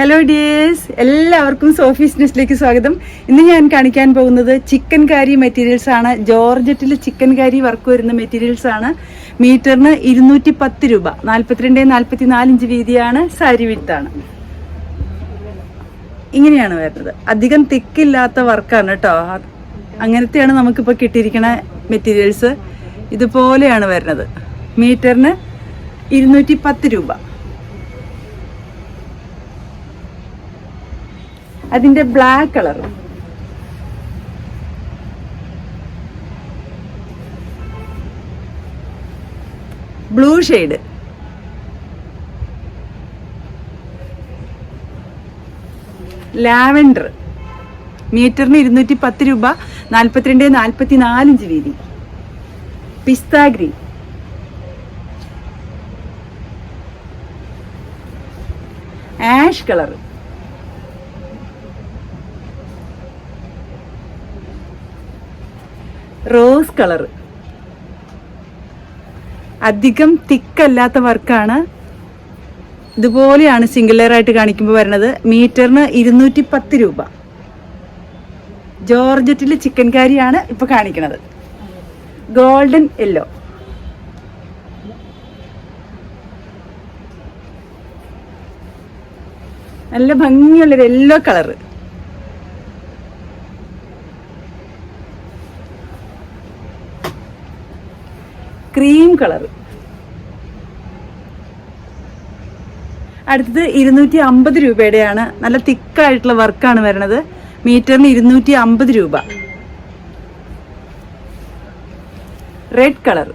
Hello dears എല്ലാവർക്കും Sophie's ന്യൂസിലേക്ക് സ്വാഗതം. ഇന്ന് ഞാൻ കാണിക്കാൻ പോകുന്നത് ചിക്കൻ കാരി മെറ്റീരിയൽസ് ആണ്. ജോർജറ്റിൽ ചിക്കൻ കാരി വർക്ക് വരുന്ന മെറ്റീരിയൽസ് ആണ്. മീറ്ററിന് ഇരുന്നൂറ്റി പത്ത് രൂപ. നാൽപ്പത്തിരണ്ട് നാൽപ്പത്തി നാല് ഇഞ്ച് വീതിയാണ്. സാരി വിത്താണ് ഇങ്ങനെയാണ് വരുന്നത്. അധികം തിക്കില്ലാത്ത വർക്കാണ് കേട്ടോ. അങ്ങനത്തെയാണ് നമുക്കിപ്പോൾ കിട്ടിയിരിക്കുന്ന മെറ്റീരിയൽസ് ഇതുപോലെയാണ് വരുന്നത്. മീറ്ററിന് ഇരുന്നൂറ്റി പത്ത് രൂപ. അതിന്റെ black colour blue shade lavender മീറ്ററിന് ഇരുന്നൂറ്റി പത്ത് രൂപ നാൽപ്പത്തിരണ്ട് നാൽപ്പത്തി നാലിഞ്ച് വീതി. പിസ്ത ആഷ് കളർ റോസ് കളർ. അധികം തിക്കല്ലാത്ത വർക്കാണ്. ഇതുപോലെയാണ് സിംഗിൾ ലെയർ ആയിട്ട് കാണിക്കുമ്പോൾ വരുന്നത് മീറ്ററിന് ഇരുന്നൂറ്റി പത്ത് രൂപ. ജോർജറ്റിൽ ചിക്കൻ കാരിയാണ് ഇപ്പൊ കാണിക്കുന്നത് ഗോൾഡൻ യെല്ലോ. നല്ല ഭംഗിയുള്ളൊരു യെല്ലോ കളറ്. Cream colour. അടുത്തത് ഇരുന്നൂറ്റി അമ്പത് രൂപയുടെയാണ് നല്ല തിക്കായിട്ടുള്ള വർക്കാണ് വരണത്. മീറ്ററിന് ഇരുന്നൂറ്റി അമ്പത് രൂപ. Red colour.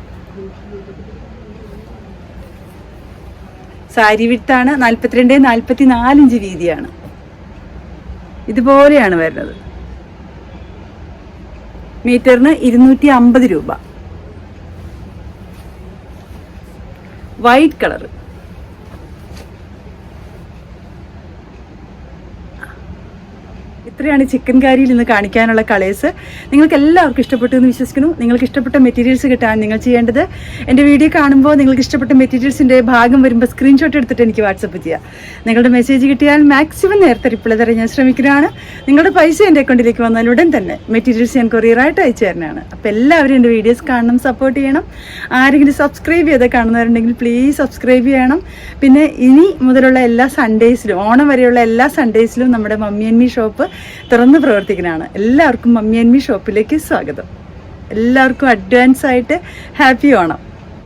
സാരി വിത്താണ് നാൽപ്പത്തിരണ്ട് നാൽപ്പത്തി നാലിഞ്ച് വീതിയാണ്. ഇതുപോലെയാണ് വരുന്നത്. മീറ്ററിന് ഇരുന്നൂറ്റി അമ്പത് രൂപ. White colour. ഇത്രയാണ് ചിക്കൻ കാരിയിൽ നിന്ന് കാണിക്കാനുള്ള കളേഴ്സ് നിങ്ങൾക്ക് എല്ലാവർക്കും ഇഷ്ടപ്പെട്ടു എന്ന് വിശ്വസിക്കുന്നു. നിങ്ങൾക്ക് ഇഷ്ടപ്പെട്ട മെറ്റീരിയൽസ് കിട്ടാൻ നിങ്ങൾ ചെയ്യേണ്ടത് എന്റെ വീഡിയോ കാണുമ്പോൾ നിങ്ങൾക്ക് ഇഷ്ടപ്പെട്ട മെറ്റീരിയൽസിന്റെ ഭാഗം വരുമ്പോൾ സ്ക്രീൻഷോട്ട് എടുത്തിട്ട് എനിക്ക് വാട്സപ്പ് ചെയ്യുക നിങ്ങളുടെ മെസ്സേജ് കിട്ടിയാൽ മാക്സിമം നേരത്തെ റിപ്ലൈ തരാൻ ഞാൻ ശ്രമിക്കുന്നതാണ് നിങ്ങളുടെ പൈസ എന്റെ അക്കൗണ്ടിലേക്ക് വന്നാൽ ഉടൻ തന്നെ മെറ്റീരിയൽസ് ഞാൻ കൊറിയറായിട്ട് അയച്ചു തരുന്നതാണ് അപ്പോൾ എല്ലാവരും എന്റെ വീഡിയോസ് കാണണം സപ്പോർട്ട് ചെയ്യണം. ആരെങ്കിലും സബ്സ്ക്രൈബ് ചെയ്ത് കാണുന്നവരുണ്ടെങ്കിൽ പ്ലീസ് സബ്സ്ക്രൈബ് ചെയ്യണം. പിന്നെ ഇനി മുതലുള്ള എല്ലാ സൺഡേസിലും ഓണം വരെയുള്ള എല്ലാ സൺഡേസിലും നമ്മുടെ മമ്മി ആൻഡ് ഷോപ്പ് തുറന്ന് പ്രവർത്തിക്കുന്നതാണ്. എല്ലാവർക്കും മമ്മി ഷോപ്പിലേക്ക് സ്വാഗതം. എല്ലാവർക്കും അഡ്വാൻസ് ആയിട്ട് ഹാപ്പി ഓണം.